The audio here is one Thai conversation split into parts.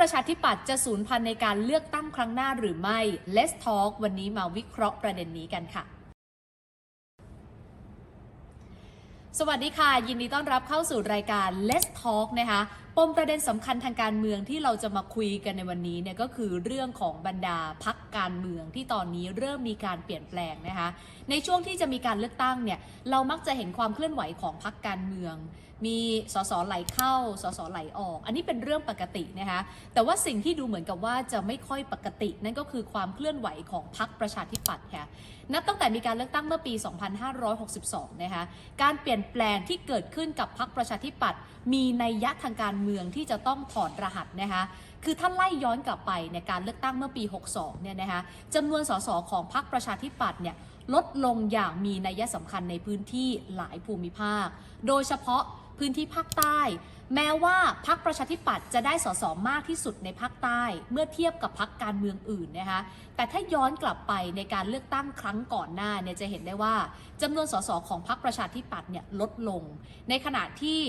ประชาธิปัตย์จะสูญพันธุ์ในการเลือกตั้งครั้งหน้าหรือไม่ Let's Talk วันนี้มาวิเคราะห์ประเด็นนี้กันค่ะสวัสดีค่ะ ยินดีต้อนรับเข้าสู่รายการ Let's Talk นะคะปมประเด็นสำคัญทางการเมืองที่เราจะมาคุยกันในวันนี้เนี่ยก็คือเรื่องของบรรดาพักการเมืองที่ตอนนี้เริ่มมีการเปลี่ยนแปลงนะคะ ในช่วงที่จะมีการเลือกตั้งเนี่ยเรามักจะเห็นความเคลื่อนไหวของพักการเมือง มีสสไหลเข้า สสไหลออก อันนี้เป็นเรื่องปกตินะคะแต่ว่าสิ่งที่ดูเหมือนกับว่าจะไม่ค่อยปกติ นั่นก็คือความเคลื่อนไหวของพักประชาธิปัตย์ค่ะนับตั้งแต่มีการเลือกตั้งเมื่อปี 2562 นะคะการเปลี่ยนแปลงที่เกิดขึ้นกับพักประชาธิปัตย์มีนัยยะทางการเมืองที่จะต้องถอดรหัสนะคะคือท่านไล่ย้อนกลับไปในการเลือกตั้งเมื่อปี 62 เนี่ยนะคะจำนวนสสของพรรคประชาธิปัตย์เนี่ยลดลงอย่างมีนัยสำคัญในพื้นที่หลายภูมิภาค โดยเฉพาะ พื้นที่ภาคใต้ แม้ว่าพักประชาธิปัตย์จะได้สสมากที่สุดในภาคใต้ เมื่อเทียบกับพักการเมืองอื่นนะคะแต่ถ้าย้อนกลับไปในการเลือกตั้งครั้งก่อนหน้าเนี่ยจะเห็นได้ว่าจำนวนสสของพักประชาธิปัตย์เนี่ยลดลง ในขณะที่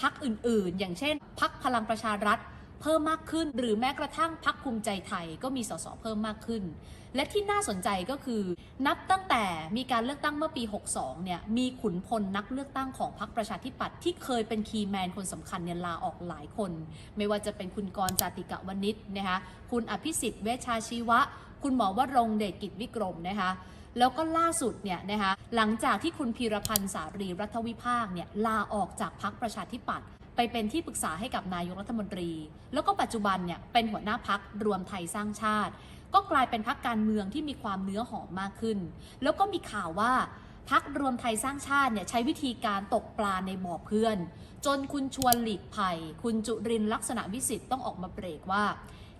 พักอื่นๆ อย่างเช่น พักพลังประชารัฐ เพิ่มมากขึ้น หรือแม้กระทั่งพรรคภูมิใจไทยก็มีสสเพิ่มมากขึ้น และที่น่าสนใจก็คือ นับตั้งแต่มีการเลือกตั้งเมื่อปี 62 เนี่ยมีขุนพลนักเลือกตั้งของพรรคประชาธิปัตย์ที่เคยเป็นคีย์แมนคนสำคัญเนี่ยลาออกหลายคน ไม่ว่าจะเป็นคุณกรจาติกะวณิชนะคะคุณอภิสิทธิ์เวชชาชีวะ คุณหมอวรงเดชกิจวิกรมนะคะแล้วก็ล่าสุดเนี่ยนะคะหลังจากที่คุณพีรพันธ์สารีรัฐวิภาคเนี่ยลาออกจากพรรคประชาธิปัตย์ ไปเป็นที่ปรึกษาให้กับนายกรัฐมนตรี แล้วก็ปัจจุบันเนี่ยเป็นหัวหน้าพักรวมไทยสร้างชาติ ก็กลายเป็นพักการเมืองที่มีความเนื้อหอมมากขึ้น แล้วก็มีข่าวว่าพักรวมไทยสร้างชาติเนี่ยใช้วิธีการตกปลาในบ่อเพื่อน จนคุณชวนหลีกภัย คุณจุรินลักษณะวิสิทธ์ต้องออกมาเบรกว่า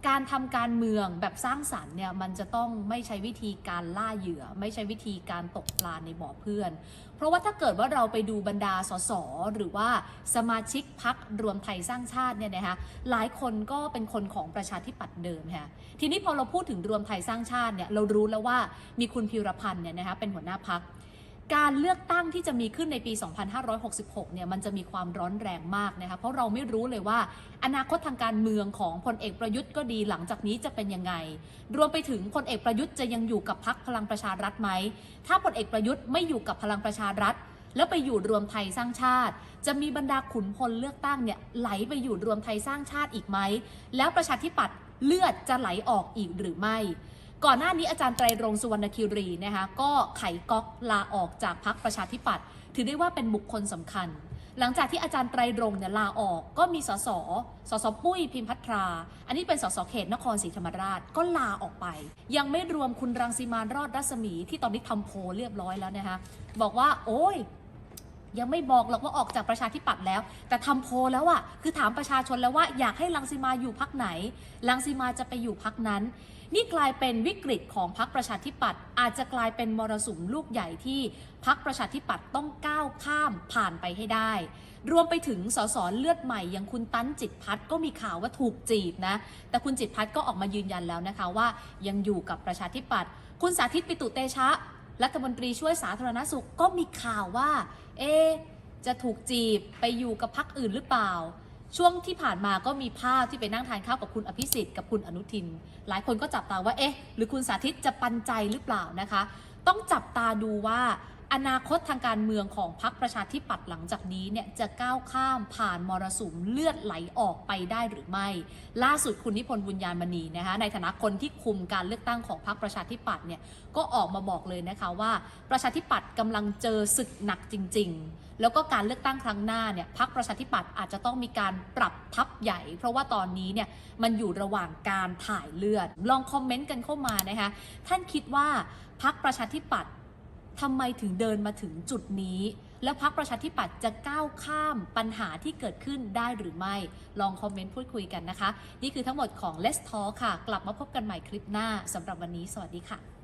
การทำการเมืองแบบสร้างสรรค์เนี่ยมันจะต้องไม่ใช้วิธีการล่าเหยื่อ ไม่ใช้วิธีการตกปลาในบ่อเพื่อน เพราะว่าถ้าเกิดว่าเราไปดูบรรดาสสหรือว่าสมาชิกพักรวมไทยสร้างชาติเนี่ยนะคะหลายคนก็เป็นคนของประชาธิปัตย์เดิมค่ะทีนี้พอเราพูดถึงรวมไทยสร้างชาติเนี่ยเรารู้แล้วว่ามีคุณพิรพันธ์เนี่ยนะคะเป็นหัวหน้าพัก การเลือกตั้งที่จะมีขึ้นในปี 2566 เนี่ยมันจะมีความร้อนแรงมากนะคะเพราะเราไม่รู้เลยว่า อนาคตทางการเมืองของพลเอกประยุทธ์ก็ดีหลังจากนี้จะเป็นยังไง รวมไปถึงพลเอกประยุทธ์จะยังอยู่กับพักพลังประชารัฐไหม ถ้าพลเอกประยุทธ์ไม่อยู่กับพลังประชารัฐ แล้วไปอยู่รวมไทยสร้างชาติ จะมีบรรดาขุนพลเลือกตั้งเนี่ยไหลไปอยู่รวมไทยสร้างชาติอีกไหมแล้วประชาธิปัตย์เลือดจะไหลออกอีกหรือไม่ ก่อนหน้านี้อาจารย์ไตรรงสุวรรณคิรีนะคะก็ไขก๊อกลาออกจากพักประชาธิปัตย์ถือได้ว่าเป็นบุคคลสำคัญ หลังจากที่อาจารย์ไตรรงเนี่ยลาออกก็มีสสสสปุ้ยพิมพัทรา อันนี้เป็นสสเขตนครศรีธรรมราชก็ลาออกไป ยังไม่รวมคุณรังสีมานรอดรัศมีที่ตอนนี้ทำโพลเรียบร้อยแล้วนะคะบอกว่าโอ้ยยังไม่บอกหรอกว่าออกจากประชาธิปัตย์แล้ว แต่ทำโพลแล้วอะคือถามประชาชนแล้วว่าอยากให้ลังสีมาอยู่พักไหนลังสีมาจะไปอยู่พักนั้น นี่กลายเป็นวิกฤตของพรรคประชาธิปัตย์อาจจะกลายเป็นมรสุมลูกใหญ่ที่พรรคประชาธิปัตย์ต้องก้าวข้ามผ่านไปให้ได้ รวมไปถึงสสเลือดใหม่อย่างคุณตั้นจิตพัฒน์ก็มีข่าวว่าถูกจีบนะ แต่คุณจิตพัฒน์ก็ออกมายืนยันแล้วนะคะว่า ยังอยู่กับประชาธิปัตย์คุณสาธิตปิตุเตชะรัฐมนตรีช่วยสาธารณสุขก็มีข่าวว่า เอจะถูกจีบไปอยู่กับพรรคอื่นหรือเปล่า ช่วงที่ผ่านมาก็มีภาพที่ไปนั่งทานข้าวกับคุณอภิสิทธิ์กับคุณอนุทิน หลายคนก็จับตาว่าเอ๊ะ หรือคุณสาธิตจะปันใจหรือเปล่านะคะ ต้องจับตาดูว่า อนาคตทางการเมืองของพรรคประชาธิปัตย์หลังจากนี้เนี่ยจะก้าวข้ามผ่านมรสุมเลือดไหลออกไปได้หรือไม่ ล่าสุดคุณนิพนธ์บุญญาณมณีนะคะในฐานะคนที่คุมการเลือกตั้งของพรรคประชาธิปัตย์เนี่ยก็ออกมาบอกเลยนะคะว่าประชาธิปัตย์กำลังเจอศึกหนักจริง ๆ แล้วก็การเลือกตั้งครั้งหน้าเนี่ยพรรคประชาธิปัตย์อาจจะต้องมีการปรับทัพใหญ่ เพราะว่าตอนนี้เนี่ยมันอยู่ระหว่างการถ่ายเลือด ลองคอมเมนต์กันเข้ามานะคะท่านคิดว่าพรรคประชาธิปัตย์ ทำไมถึงเดินมาถึงจุดนี้ และพักประชาธิปัตย์จะก้าวข้ามปัญหาที่เกิดขึ้นได้หรือไม่ ลองคอมเมนต์พูดคุยกันนะคะ นี่คือทั้งหมดของ Let's Talk ค่ะ กลับมาพบกันใหม่คลิปหน้าสำหรับวันนี้ สวัสดีค่ะ